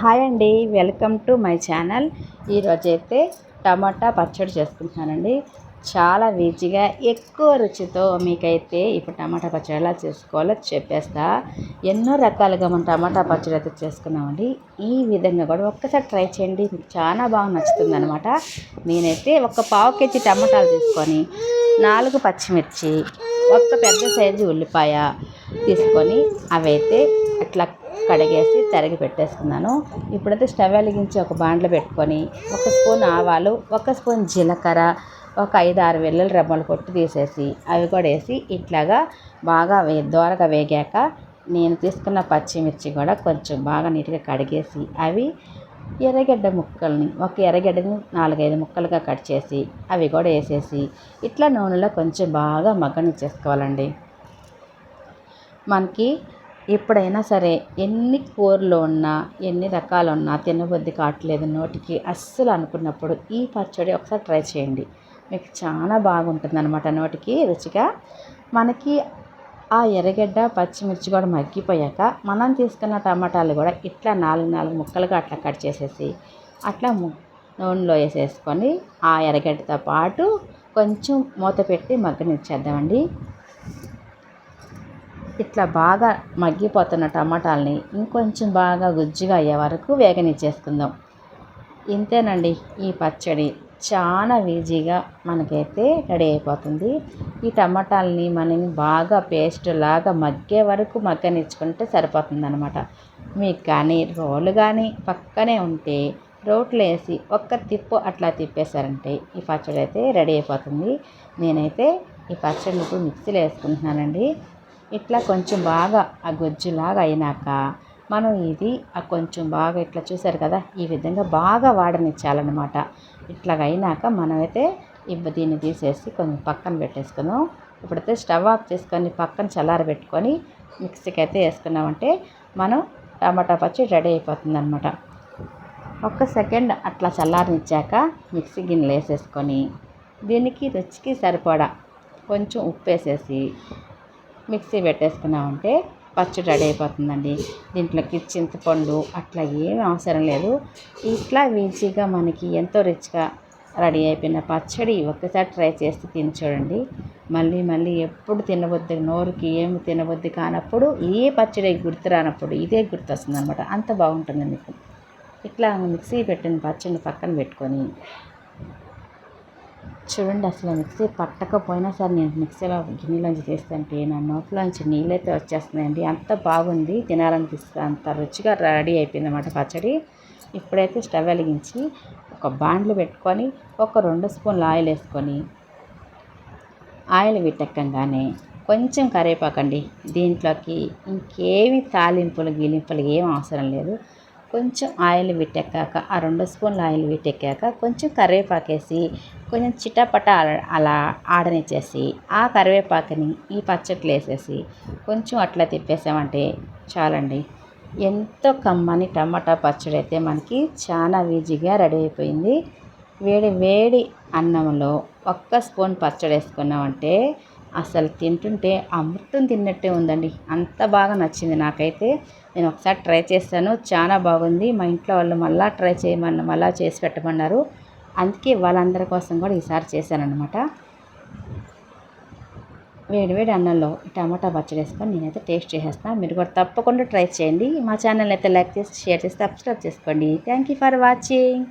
Hi అండి welcome to my channel. ఈరోజైతే టమాటా పచ్చడి చేసుకుంటున్నానండి. చాలా ఈజీగా ఎక్కువ రుచితో మీకైతే ఇప్పుడు టమాటా పచ్చడి ఎలా చేసుకోవాలో చెప్పేస్తా. ఎన్నో రకాలుగా మనం టమాటా పచ్చడి అయితే చేసుకున్నామండి. ఈ విధంగా కూడా ఒక్కసారి ట్రై చేయండి. మీకు చాలా బాగా నచ్చుతుంది అనమాట నేనైతే ఒక పావు కేజీ టమాటాలు తీసుకొని నాలుగు పచ్చిమిర్చి ఒక్క పెద్ద సైజు ఉల్లిపాయ తీసుకొని అవైతే అట్లా కడిగేసి తరిగి పెట్టేసుకున్నాను. ఇప్పుడైతే స్టవ్ వెలిగించి ఒక బాండ్లో పెట్టుకొని ఒక స్పూన్ ఆవాలు ఒక స్పూన్ జీలకర్ర ఒక ఐదు ఆరు వెల్లుల్లి రెమ్మలు కొట్టి తీసేసి అవి కూడా వేసి ఇట్లాగా బాగా వే దోరగా వేగాక నేను తీసుకున్న పచ్చిమిర్చి కూడా కొంచెం బాగా నీట్గా కడిగేసి అవి ఎర్రగడ్డ ముక్కల్ని ఒక ఎర్రగడ్డని నాలుగైదు ముక్కలుగా కట్ చేసి అవి కూడా వేసేసి ఇట్లా నూనెలో కొంచెం బాగా మగ్గనిచ్చేసుకోవాలండి. మనకి ఎప్పుడైనా సరే ఎన్ని కూరలు ఉన్నా ఎన్ని రకాలు ఉన్నా తినబుద్ధి కావట్లేదు నోటికి. అస్సలు అనుకున్నప్పుడు ఈ పచ్చడి ఒకసారి ట్రై చేయండి. మీకు చాలా బాగుంటుంది అనమాట నోటికి రుచిగా. మనకి ఆ ఎర్రగడ్డ పచ్చిమిర్చి కూడా మగ్గిపోయాక మనం తీసుకున్న టమాటాలు కూడా ఇట్లా నాలుగు నాలుగు ముక్కలుగా అట్లా కట్ చేసేసి అట్లా నూనెలో వేసేసుకొని ఆ ఎర్రగడ్డతో పాటు కొంచెం మూత పెట్టి మగ్గనిచ్చేద్దామండి. ఇట్లా బాగా మగ్గిపోతున్న టమాటాలని ఇంకొంచెం బాగా గుజ్జుగా అయ్యే వరకు వేగనిచ్చేసుకుందాం. ఇంతేనండి ఈ పచ్చడి చాలా ఈజీగా మనకైతే రెడీ అయిపోతుంది. ఈ టమాటాలని మనం బాగా పేస్ట్ లాగా మగ్గే వరకు మగ్గనిచ్చుకుంటే సరిపోతుందనమాట మీకు కానీ రోలు కానీ పక్కనే ఉంటే రోట్లో వేసి ఒక్క తిప్పు అట్లా తిప్పేశారంటే ఈ పచ్చడి అయితే రెడీ అయిపోతుంది. నేనైతే ఈ పచ్చడిని ఇప్పుడు మిక్సీలో వేసుకుంటున్నానండి. ఇట్లా కొంచెం బాగా ఆ గొజ్జులాగా అయినాక మనం ఇది ఆ కొంచెం బాగా ఇట్లా చూసారు కదా ఈ విధంగా బాగా వాడనిచ్చాలన్నమాట. ఇట్లాగైనాక మనమైతే ఇబ్బ దీన్ని తీసేసి కొంచెం పక్కన పెట్టేసుకుందాం. ఇప్పుడైతే స్టవ్ ఆఫ్ చేసుకొని పక్కన చల్లార పెట్టుకొని మిక్సీకి అయితే వేసుకున్నామంటే మనం టమాటా పచ్చి రెడీ అయిపోతుంది అనమాట ఒక్క సెకండ్ అట్లా చల్లారనిచ్చాక మిక్సీ గిన్నెలు వేసేసుకొని దీనికి రుచికి సరిపడా కొంచెం ఉప్పు వేసేసి మిక్సీ పెట్టేసుకున్నామంటే పచ్చడి రెడీ అయిపోతుందండి. దీంట్లోకి చింతపండు అట్లా ఏం అవసరం లేదు. ఇట్లా ఈజీగా మనకి ఎంతో రిచ్గా రెడీ అయిపోయిన పచ్చడి ఒక్కసారి ట్రై చేసి తిని చూడండి. మళ్ళీ మళ్ళీ ఎప్పుడు తినబుద్ది నోరుకి ఏమి తినబుద్ది కానప్పుడు ఏ పచ్చడి గుర్తు రానప్పుడు ఇదే గుర్తు వస్తుంది అనమాట అంత బాగుంటుంది మీకు. ఇట్లా మిక్సీ పెట్టిన పచ్చడిని పక్కన పెట్టుకొని చూడండి అసలు మిక్సీ పట్టకపోయినా సరే నేను మిక్సీలో గిన్నెలోంచి తీస్తుంటే నా నోట్లోంచి నీళ్ళైతే వచ్చేస్తున్నాయండి. అంత బాగుంది తినాలనిపిస్తుంది. అంత రుచిగా రెడీ అయిపోయింది అన్నమాట పచ్చడి. ఇప్పుడైతే స్టవ్ వెలిగించి ఒక బాండ్లు పెట్టుకొని ఒక రెండు స్పూన్లు ఆయిల్ వేసుకొని ఆయిల్ విట్టెక్కంగానే కొంచెం కరివేపాకండి. దీంట్లోకి ఇంకేమి తాలింపులు గిలింపులు ఏం అవసరం లేదు. కొంచెం ఆయిల్ విట్టెక్కాక ఆ రెండు స్పూన్ల ఆయిల్ విట్టెక్కాక కొంచెం కరివేపాకేసి కొంచెం చిటపట అలా ఆడనిచ్చేసి ఆ కరివేపాకుని ఈ పచ్చట్లు వేసేసి కొంచెం అట్లా తిప్పేసామంటే చాలండి. ఎంతో కమ్మని టమాటా పచ్చడి అయితే మనకి చాలా ఈజీగా రెడీ అయిపోయింది. వేడి వేడి అన్నంలో ఒక్క స్పూన్ పచ్చడి వేసుకున్నామంటే అసలు తింటుంటే అమృతం తిన్నట్టే ఉందండి. అంత బాగా నచ్చింది నాకైతే. నేను ఒకసారి ట్రై చేస్తాను చాలా బాగుంది. మా ఇంట్లో వాళ్ళు మళ్ళీ ట్రై చేయమన్న మళ్ళీ చేసి పెట్టమన్నారు. అందుకే వాళ్ళందరి కోసం కూడా ఈసారి చేశానమాట వేడి వేడి అన్నంలో టమాటా పచ్చడి వేసుకొని నేనైతే టేస్ట్ చేసేస్తాను మీరు కూడా తప్పకుండా ట్రై చేయండి. మా ఛానల్ అయితే లైక్ చేసి షేర్ చేసి సబ్స్క్రైబ్ చేసుకోండి. Thank you for watching.